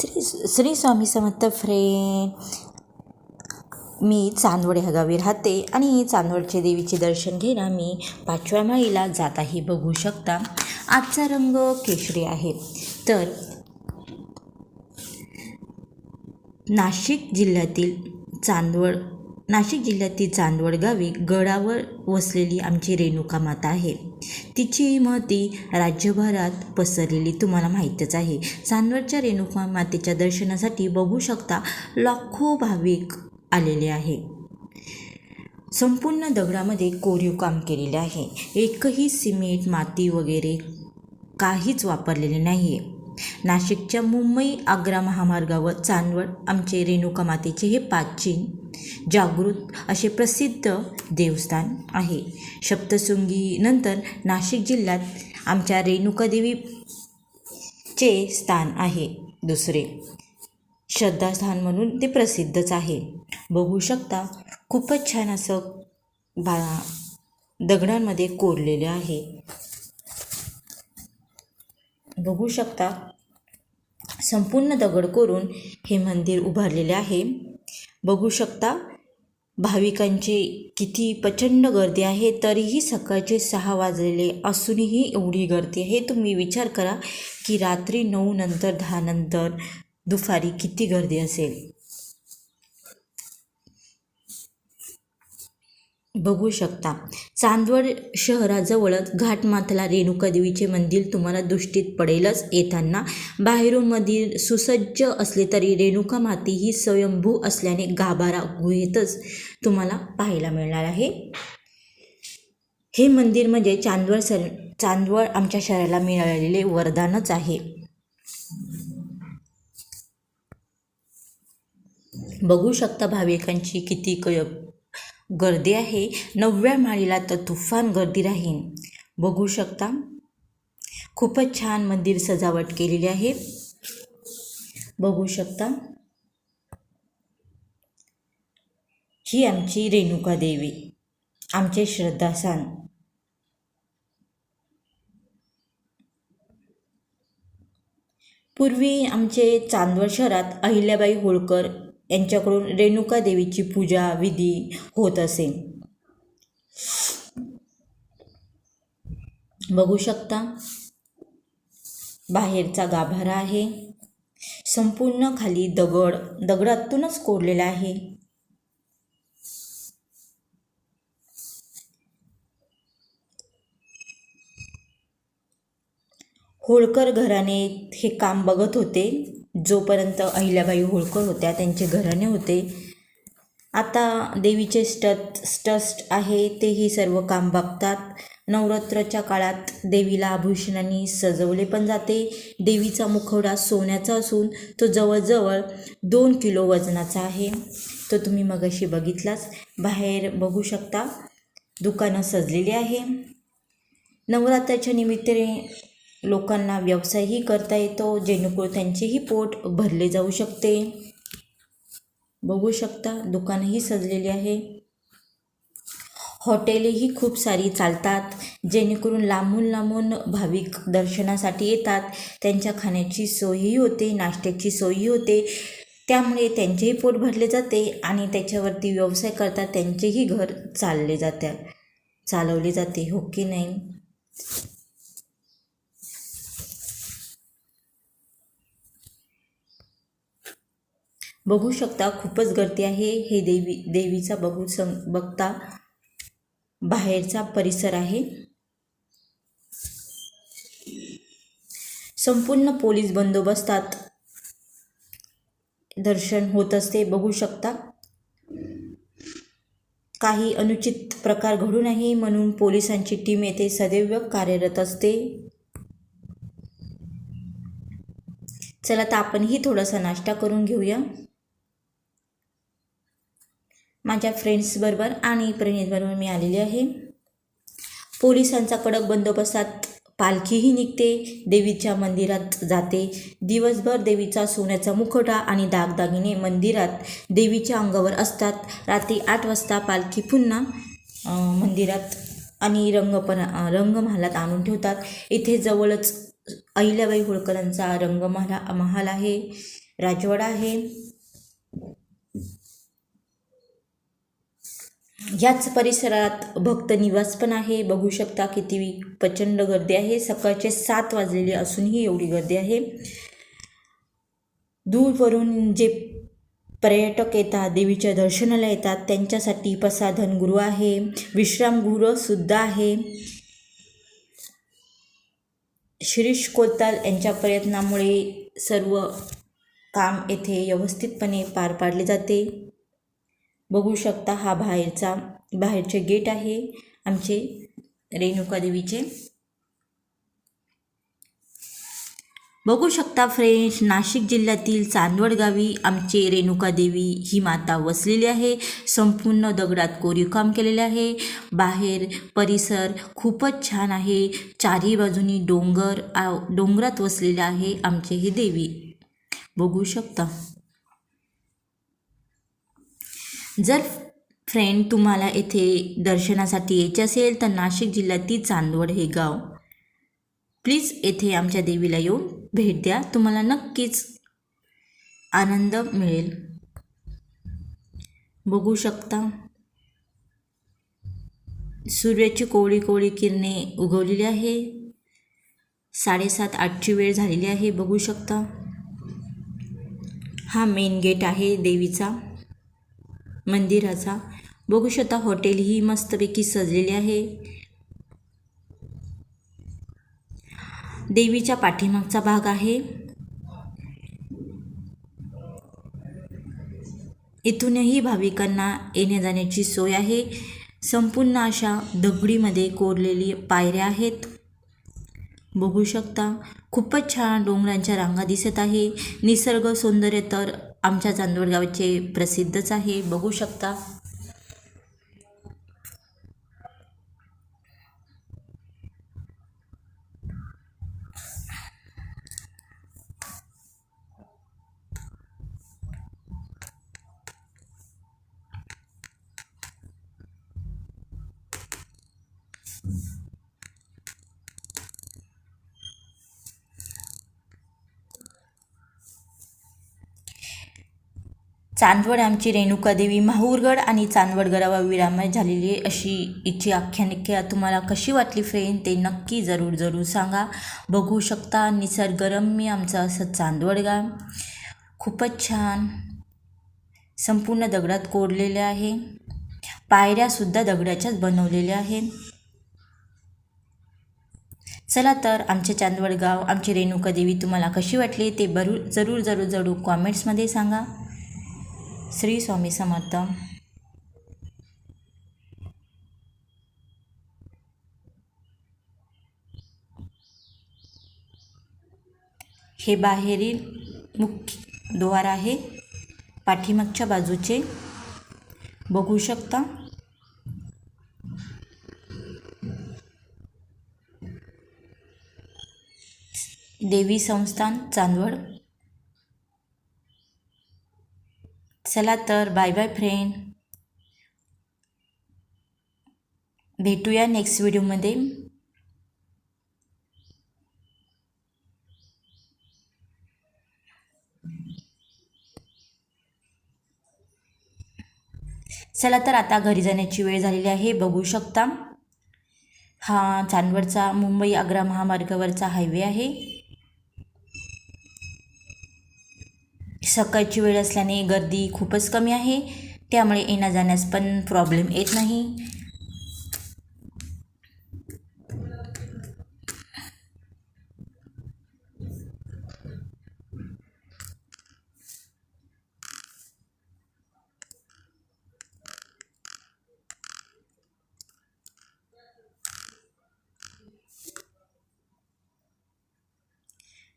Shri Shri Swami Samarth friend मी चांदवड ह्या गावी राहते आणि चांदवडचे देवीचे दर्शन घ्यायला मी पाचव्या माळीला जात आहे बघू शकता. आजचा रंग केशरी आहे. तर नाशिक जिल्ह्यातील चांदवड नाशिक जिल्ह्यातील चांदवड गावी गडावर वसलेली आमची रेणुका माता आहे. तिची महती राज्यभरात पसरलेली तुम्हाला माहीतच आहे. चांदवडच्या रेणुका मातेच्या दर्शनासाठी बघू शकता लाखो भाविक आलेले आहे. संपूर्ण दगडामध्ये कोरीव काम केलेले आहे. एकही सिमेंट माती वगैरे काहीच वापरलेले नाही आहे नाशिकच्या मुंबई आग्रा महामार्गावर चांदवड आमचे रेणुका मातेचे हे प्राचीन जागृत असे प्रसिद्ध देवस्थान आहे. सप्तशृंगीनंतर नाशिक जिल्ह्यात आमच्या रेणुकादेवीचे स्थान आहे. दुसरे श्रद्धास्थान म्हणून ते प्रसिद्धच आहे. बघू शकता खूपच छान असं बा दगडांमध्ये कोरलेले आहे. बघू शकता संपूर्ण दगड कोरून हे मंदिर उभारलेले आहे. बघू शकता. भाविकांची किती प्रचंड गर्दी आहे तरीही सकाळचे सहा वाजलेले असूनही एवढी गर्दी आहे. तुम्ही विचार करा की रात्री नऊ नंतर दहा नंतर दुपारी किती गर्दी असेल? बघू शकता. चांदवड शहराजवळच घाटमाथला रेणुकादेवीचे मंदिर तुम्हाला दृष्टीत पडेलच येताना. बाहेरून मंदिर सुसज्ज असले तरी रेणुका माती ही स्वयंभू असल्याने गाभारा गुहेतच तुम्हाला पाहायला मिळणार आहे. हे मंदिर म्हणजे चांदवड सर चांदवड आमच्या शहराला मिळालेले वरदानच आहे. बघू शकता भाविकांची किती क गर्दी आहे. नवव्या माळीला तर तुफान गर्दी राहील. बघू शकता. खूपच छान मंदिर सजावट केलेली आहे. बघू शकता. ही आमची रेणुका देवी. आमचे श्रद्धासान. पूर्वी आमचे चांदवड शहरात अहिल्याबाई होळकर यांच्याकडून रेणुका देवीची पूजा विधी होत असे. बघू शकता बाहेरचा गाभारा आहे. संपूर्ण खाली दगड दगडातूनच कोरलेला आहे. होळकर घराणे हे काम बघत होते. जोपर्यंत अहिल्याबाई होळकर होत्या त्यांचे घराणे होते. आता देवीचे स्टत स्टस्ट आहे तेही सर्व काम बघतात नवरात्राच्या काळात देवीला आभूषणांनी सजवले पण जाते. देवीचा मुखवडा सोन्याचा असून तो जवळजवळ दोन किलो वजनाचा आहे. तो तुम्ही मगाशी बघितलाच. बाहेर बघू शकता. दुकानं सजलेली आहे. नवरात्राच्या निमित्ताने लोकांना व्यवसायही करता येतो जेणेकरून त्यांचेही पोट भरले जाऊ शकते. बघू शकता दुकानंही सजलेली आहे. हॉटेलही खूप सारी चालतात जेणेकरून लांबून लांबून भाविक दर्शनासाठी येतात. त्यांच्या खाण्याची सोयही होते नाश्त्याची सोयही होते. त्यामुळे त्यांचेही पोट भरले जाते आणि त्याच्यावरती व्यवसाय करतात त्यांचेही घर चालले जाते चालवले जाते हो की नाही? बघू शकता खूपच गर्दी आहे. हे देवी देवीचा बघू सं बघता बाहेरचा परिसर आहे. संपूर्ण पोलीस बंदोबस्तात दर्शन होत असते. बघू शकता काही अनुचित प्रकार घडू नये म्हणून पोलिसांची टीम येथे सदैव कार्यरत असते. चला तर आपणही थोडासा नाश्ता करून घेऊया. माझ्या फ्रेंड्सबरोबर आणि प्रणितबरोबर मी आलेली आहे. पोलिसांचा कडक बंदोबस्तात पालखीही निघते देवीच्या मंदिरात जाते. दिवसभर देवीचा सोन्याचा मुखवटा आणि दागदागिने मंदिरात देवीच्या अंगावर असतात. रात्री आठ वाजता पालखी पुन्हा मंदिरात आणि रंगपण रंगमहालात आणून ठेवतात. इथे जवळच अहिल्याबाई होळकरांचा रंगमहाला महाल आहे राजवाडा आहे. ह्याच परिसरात भक्त निवास पण आहे. बघू शकता किती प्रचंड गर्दी आहे. सकाळचे सात वाजलेले असूनही एवढी गर्दी आहे. दूरवरून जे पर्यटक येतात देवीच्या दर्शनाला येतात त्यांच्यासाठी प्रसाधन गुरु आहे. विश्रामगृहसुद्धा आहे. शिरीष कोताल यांच्या प्रयत्नामुळे सर्व काम येथे व्यवस्थितपणे पार पाडले जाते. बघू शकता हा बाहेरचा बाहेरचे गेट आहे आमचे रेणुका देवीचे. बघू शकता फ्रेंड्स नाशिक जिल्ह्यातील चांदवड गावी आमचे रेणुका देवी ही माता वसलेली आहे. संपूर्ण दगडात कोरीवकाम केलेले आहे. बाहेर परिसर खूपच छान आहे. चारही बाजूनी डोंगर आ डोंगरात वसलेले आहे आमचे ही देवी. बघू शकता. जर फ्रेंड तुम्हाला येथे दर्शनासाठी यायचे असेल तर नाशिक जिल्ह्यातील चांदवड हे गाव. प्लीज येथे आमच्या देवीला येऊन भेट द्या. तुम्हाला नक्कीच आनंद मिळेल. बघू शकता. सूर्याची कोवळी कोवळी किरणे उगवलेली आहे. साडेसात आठची वेळ झालेली आहे. बघू शकता. हा मेन गेट आहे देवीचा. मंदिराचा. बघू शकता हॉटेल ही मस्तपैकी सजलेली आहे. देवीच्या पाठीमागचा भाग आहे. इथूनही भाविकांना येण्या जाण्याची सोय आहे. संपूर्ण अशा दगडीमध्ये कोरलेली पायऱ्या आहेत. बघू शकता खूपच छान डोंगरांच्या रांगा दिसत आहे. निसर्ग सौंदर्य तर आमच्या चांदवडगावचे प्रसिद्धच आहे. बघू शकता. चांदवड आमची रेणुका देवी माहूरगड आणि चांदवडगडावर विरामय झालेली आहे अशी हिची आख्यानिका. तुम्हाला कशी वाटली फ्रेंड? ते नक्की जरूर जरूर सांगा. बघू शकता निसर्गरम्य आमचं असं चांदवडगाव खूपच छान. संपूर्ण दगडात कोरलेले आहे. पायऱ्यासुद्धा दगडाच्याच बनवलेल्या आहेत. चला तर आमचे चांदवडगाव आमची रेणुका देवी तुम्हाला कशी वाटली ते बरू जरूर जरूर जरूर कॉमेंट्समध्ये सांगा. श्री स्वामी समर्थ. हे बाहेरील मुख्य द्वार आहे. पाठीमागच्या बाजूचे. बघू शकता. देवी संस्थान चांदवड. चला तर बाय बाय फ्रेंड भेटूया नेक्स्ट व्हिडिओमध्ये चला तर आता घरी जाण्याची वेळ झालेली आहे बघू शकता. हा चांदवडचा मुंबई आग्रा महामार्गावरचा हायवे आहे. सकाळची वेळ असल्याने गर्दी खूपच कमी आहे. त्यामुळे येण्या जाण्यास पण प्रॉब्लेम येत नाही.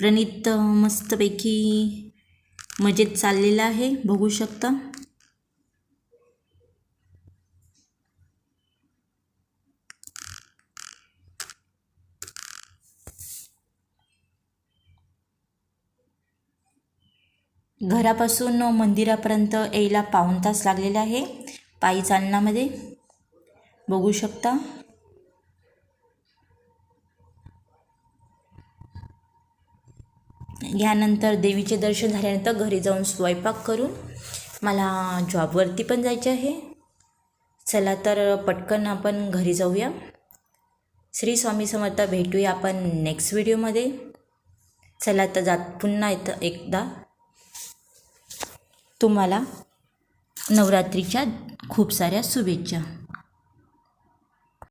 प्रणित मस्तपैकी मजेत चाललेला आहे बघू शकता. घरापासून मंदिरापर्यंत यायला पाऊण तास लागलेला आहे पायी चालण्यामध्ये. बघू शकता. यानंतर देवीचे दर्शन झाल्यानंतर घरी जाऊन स्वयंपाक करून मला जॉबवरती पण जायचे आहे. चला तर पटकन आपण घरी जाऊया. श्री स्वामी समर्थ भेटूया आपण नेक्स्ट व्हिडिओमध्ये चला तर जात पुन्हा येतं एकदा. तुम्हाला नवरात्रीच्या खूप साऱ्या शुभेच्छा.